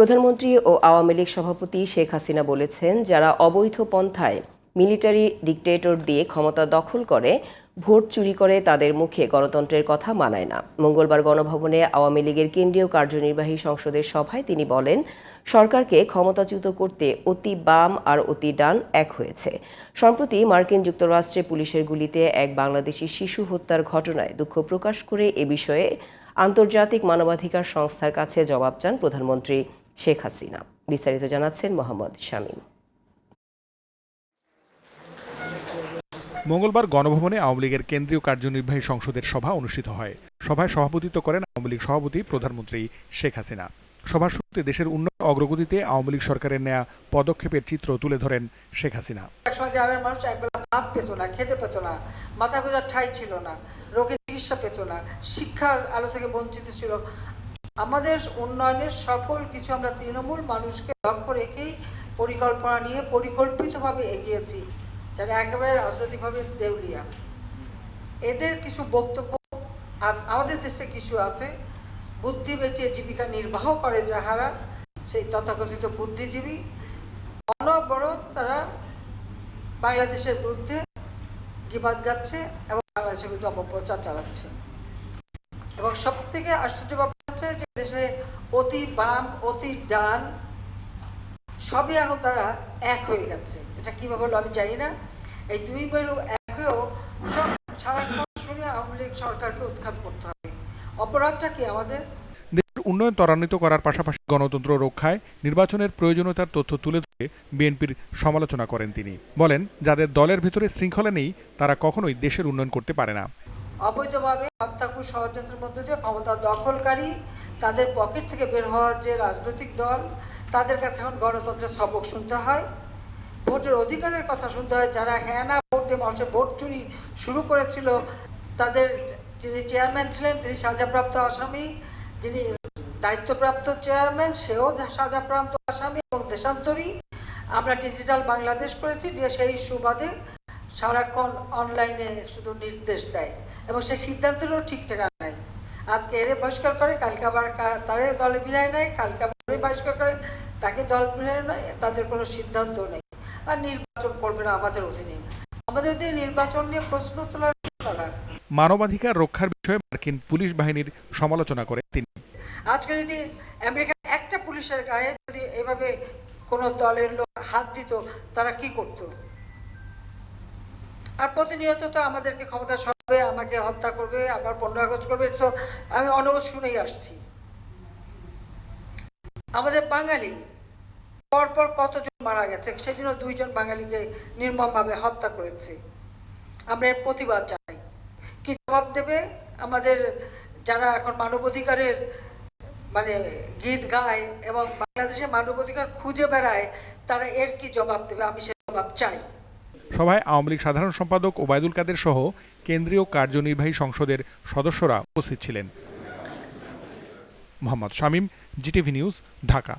প্রধানমন্ত্রী ও আওয়ামী লীগ সভাপতি শেখ হাসিনা বলেছেন, যারা অবৈধ পন্থায় মিলিটারি ডিকটেটর দিয়ে ক্ষমতা দখল করে, ভোট চুরি করে তাদের মুখে গণতন্ত্রের কথা মানায় না। মঙ্গলবার গণভবনে আওয়ামী লীগের কেন্দ্রীয় কার্যনির্বাহী সংসদের সভায় তিনি বলেন, সরকারকে ক্ষমতাচ্যুত করতে অতি বাম আর অতি ডান এক হয়েছে। সম্প্রতি মার্কিন যুক্তরাষ্ট্রে পুলিশের গুলিতে এক বাংলাদেশি শিশু হত্যার ঘটনায় দুঃখ প্রকাশ করে এ বিষয়ে আন্তর্জাতিক মানবাধিকার সংস্থার কাছে জবাব চান প্রধানমন্ত্রী। শেখ হাসিনা। বিস্তারিত জানাচ্ছেন মোহাম্মদ শামীম। মঙ্গলবার গণভবনে আওয়ামী লীগের কেন্দ্রীয় কার্যনির্বাহী সংসদের সভা অনুষ্ঠিত হয়। সভায় সভাপতিত্ব করেন আওয়ামী লীগ সভাপতি প্রধানমন্ত্রী শেখ হাসিনা। সভার শুরুতে দেশের উন্নয়ন অগ্রগতিতে আওয়ামী লীগ সরকারের নেয়া পদক্ষেপের চিত্র তুলে ধরেন শেখ হাসিনা। একসময় গ্রামের মানুষ একবেলা ভাত পেত না খেতে পেত না মাথা গোজার ঠাই ছিল না রোগের চিকিৎসা পেত না শিক্ষার আলো থেকে বঞ্চিত ছিল আমাদের উন্নয়নের সকল কিছু আমরা তৃণমূল মানুষকে লক্ষ্য রেখেই পরিকল্পনা নিয়ে পরিকল্পিতভাবে এগিয়েছি যারা একেবারে রাজনৈতিকভাবে দেউলিয়া। এদের কিছু বক্তব্য, আর আমাদের দেশে কিছু আছে। বুদ্ধি বেঁচে জীবিকা নির্বাহ করে যাহারা, সেই তথাকথিত বুদ্ধিজীবী। অনবরত তারা বাংলাদেশের বিরুদ্ধে গিবাদ গাচ্ছে এবং বাংলাদেশের বিরুদ্ধে অপপ্রচার চালাচ্ছে। এবং সব থেকে আশ্চর্য হচ্ছে যে দেশে অতি বাম, অতি ডান, সবই এখন তারা এক হয়ে গেছে। এটা কীভাবে হলো আমি জানি না। এই দুই বেরু এক হয়েও সব সারাক্ষণ শুনে আওয়ামী লীগ সরকারকে উৎখাত করতে হবে। অপরাধটা কি আমাদের? উন্নয়ন ত্বরান্বিত করার পাশাপাশি গণতন্ত্র রক্ষায় নির্বাচনের প্রয়োজনীয়তার তথ্য তুলে ধরে বিএনপির সমালোচনা করেন তিনি। বলেন, যাদের দলের ভেতরে শৃঙ্খলা নেই, তারা কখনোই দেশের উন্নয়ন করতে পারে না। অবৈধভাবে হত্যাকুর ষড়যন্ত্রের মধ্যে দিয়ে ক্ষমতা দখলকারী তাদের পকেট থেকে বের হওয়ার যে রাজনৈতিক দল, তাদের কাছে এখন গণতন্ত্রের সবক শুনতে হয়। ভোটের অধিকারের কথা শুনতে হয়, যারা হ্যাঁ না ভোট দিয়ে মানুষের ভোট চুরি শুরু করেছিল, তাদের যিনি চেয়ারম্যান ছিলেন, তিনি সাজাপ্রাপ্ত আসামি, যিনি দায়িত্বপ্রাপ্ত চেয়ারম্যান, সেও সাজাপ্রাপ্ত আসামি এবং দেশান্তরী। আমরা ডিজিটাল বাংলাদেশ করেছি, যে সেই সুবাদে সারাক্ষণ অনলাইনে শুধু নির্দেশ দেয়। এবং সেই সিদ্ধান্তেরও ঠিক ঠিকানা নাই। আজকে এরে বহিষ্কার করে কালকে আবার তাদের দলে বিদায় নেয় কালকে আবার বহিষ্কার করে তাকে দল বিদায় নেয় তাদের কোনো সিদ্ধান্ত নেই। আর নির্বাচন করবে না আমাদের অধীনে। আমাদের অধীনে নির্বাচন নিয়ে প্রশ্ন তোলার তারা মানবাধিকার রক্ষার বিষয়ে মার্কিন পুলিশ বাহিনীর সমালোচনা করে তিনি। আজকে যদি আমেরিকার একটা পুলিশের গায়ে যদি এভাবে কোনো দলের লোক হাত দিত তারা কি করতো? আর প্রতিনিয়ত তো আমাদেরকে ক্ষমতা আমাকে হত্যা করবে আবার পনেরো আগস্ট করবে তো আমি অনবত শুনেই আসছি। আমাদের বাঙালি, পরপর কতজন মারা গেছে সেদিনও দুইজন বাঙালিকে নির্মমভাবে হত্যা করেছে। আমরা এর প্রতিবাদ জানাই। কি জবাব দেবে? আমাদের যারা এখন মানবাধিকারের মানে গীত গায় এবং বাংলাদেশে মানবাধিকার খুঁজে বেড়ায়, তারা এর কি জবাব দেবে? আমি সে জবাব চাই। সভায় আওয়ামী লীগ সাধারণ সম্পাদক ওবায়দুল কাদের সহ কেন্দ্রীয় কার্যনির্বাহী সংসদের সদস্যরা উপস্থিত ছিলেন। Mohammad Shamim, GTV news, Dhaka.